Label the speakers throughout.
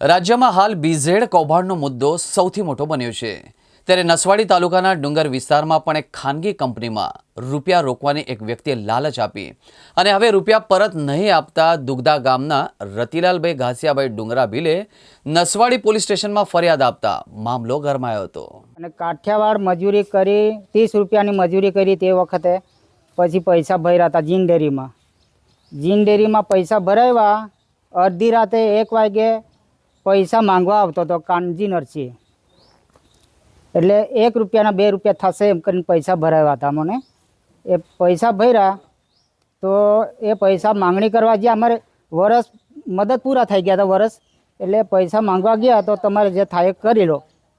Speaker 1: રાજ્યમાં હાલ બીઝેડ કૌભાંડનો મુદ્દો સૌથી મોટો બન્યો છે. ત્યારે નસવાડી તાલુકાના ડુંગર વિસ્તારમાં પણ એક ખાનગી કંપનીમાં રૂપિયા રોકવાની એક વ્યક્તિએ લાલચ આપી અને હવે રૂપિયા પરત નહીં આપતા દુગદા ગામના રતિલાલભાઈ ઘાસિયાભાઈ ડુંગરા ભીલે નસવાડી પોલીસ સ્ટેશનમાં ફરિયાદ આપતા મામલો ગરમાયો હતો.
Speaker 2: અને કાઠિયાવાડ મજૂરી કરી, ત્રીસ રૂપિયાની મજૂરી કરી તે વખતે પછી પૈસા ભર્યા હતા જીન ડેરીમાં. જીન ડેરીમાં પૈસા ભરાવ્યા, અડધી રાતે એક વાગે પૈસા માંગવા આવતો હતો કાનજી નરસિંહ એટલે એક રૂપિયાના બે રૂપિયા થશે એમ કરીને પૈસા ભરાવ્યા હતા મને એ પૈસા ભર્યા તો એ પૈસા માંગણી કરવા ગયા. અમારે વરસ મદદ પૂરા થઈ ગયા હતા વરસ. એટલે પૈસા માંગવા ગયા તો તમારે જે થાય એ કરી લો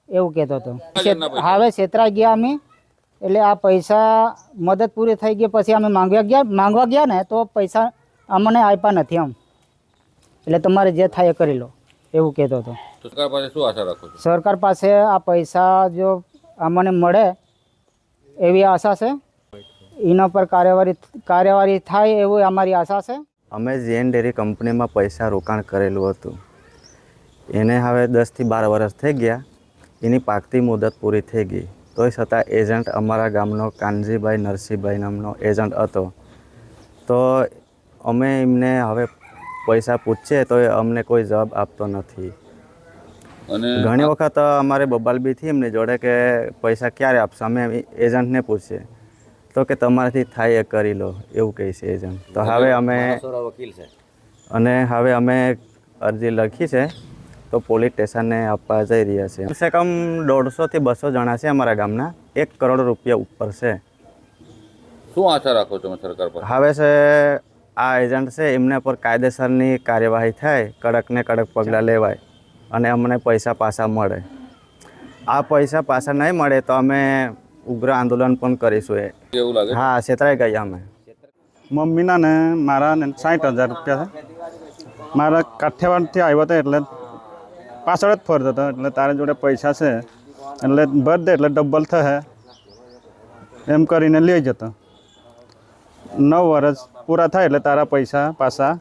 Speaker 2: એવું કહેતો હતો. હવે છેતરાઈ ગયા અમે. એટલે આ પૈસા મદદ પૂરી થઈ ગઈ પછી અમે માંગવા ગયા. માંગવા ગયા ને તો પૈસા અમને આપ્યા નથી આમ એટલે તમારે જે થાય એ કરી લો. એવું કહેતો હતો.
Speaker 3: સરકાર પાસે શું આશા રાખો છો?
Speaker 2: સરકાર પાસે આ પૈસા જો અમને મળે એવી આશા છે. એના પર કાર્યવાહી કાર્યવાહી થાય એવું અમારી આશા છે.
Speaker 4: અમે જેન ડેરી કંપનીમાં પૈસા રોકાણ કરેલું હતું. એને હવે દસથી બાર વર્ષ થઈ ગયા. એની પાકતી મુદત પૂરી થઈ ગઈ. તોય છતાં એજન્ટ અમારા ગામનો કાનજીભાઈ નરસિંહભાઈ નામનો એજન્ટ હતો. તો અમે એમને હવે પૈસા પૂછીએ તો એ અમને કોઈ જવાબ આપતો નથી.
Speaker 3: અને
Speaker 4: ઘણી વખત અમારે બબાલ બી થી એમની જોડે કે પૈસા ક્યારે આપશો? અમે એજન્ટને પૂછીએ. તો કે તમારાથી થાય એ કરી લો એવું કહે છે એજન્ટ તો હવે અમે અને હવે અમે અરજી લખી છે તો પોલીસ સ્ટેશનને આપવા જઈ રહ્યા છે. કમસે કમ દોઢસોથી બસો જણા છે અમારા ગામના. એક કરોડ રૂપિયા ઉપર છે.
Speaker 3: શું આશા રાખો છો સરકાર પર?
Speaker 4: હવે છે આ એજન્ટ છે એમના પર કાયદેસરની કાર્યવાહી થાય કડકને કડક પગલાં લેવાય અને અમને પૈસા પાછા મળે. આ પૈસા પાછા નહીં મળે તો અમે ઉગ્ર આંદોલન પણ કરીશું એ.
Speaker 3: એવું
Speaker 4: હા છેતરાઈ ગયા અમે.
Speaker 5: મમ્મીના ને મારા ને સાઠ હજાર રૂપિયા છે. મારા કાઠિયાવાડથી આવ્યો હતો એટલે પાછળ જ ફરતો હતો એટલે તારા જોડે પૈસા છે. એટલે ભર દે એટલે ડબલ થશે. એમ કરીને લઈ જતો. નવ વર્ષ પૂરા થાય એટલે તારા પૈસા પાછા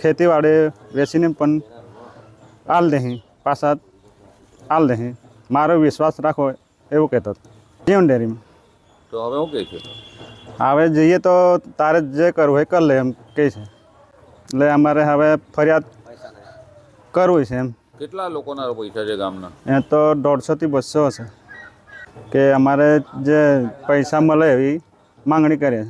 Speaker 5: ખેતીવાડી વેચીને પણ આલ દેહી પાછા આલ દેહી મારો વિશ્વાસ રાખો એવું કહેતો હતો. જીવન ડેરીમાં.
Speaker 3: તો હવે હું કહે છે?
Speaker 5: હવે જઈએ તો તારે જે કરવું હોય કરી લે એમ કહે છે. એટલે અમારે હવે ફરિયાદ કરવું છે એમ.
Speaker 3: કેટલા લોકોના પૈસા છે ગામના?
Speaker 5: એ તો દોઢસોથી બસો હશે. કે અમારે જે પૈસા મળે એવી માંગણી કરીએ.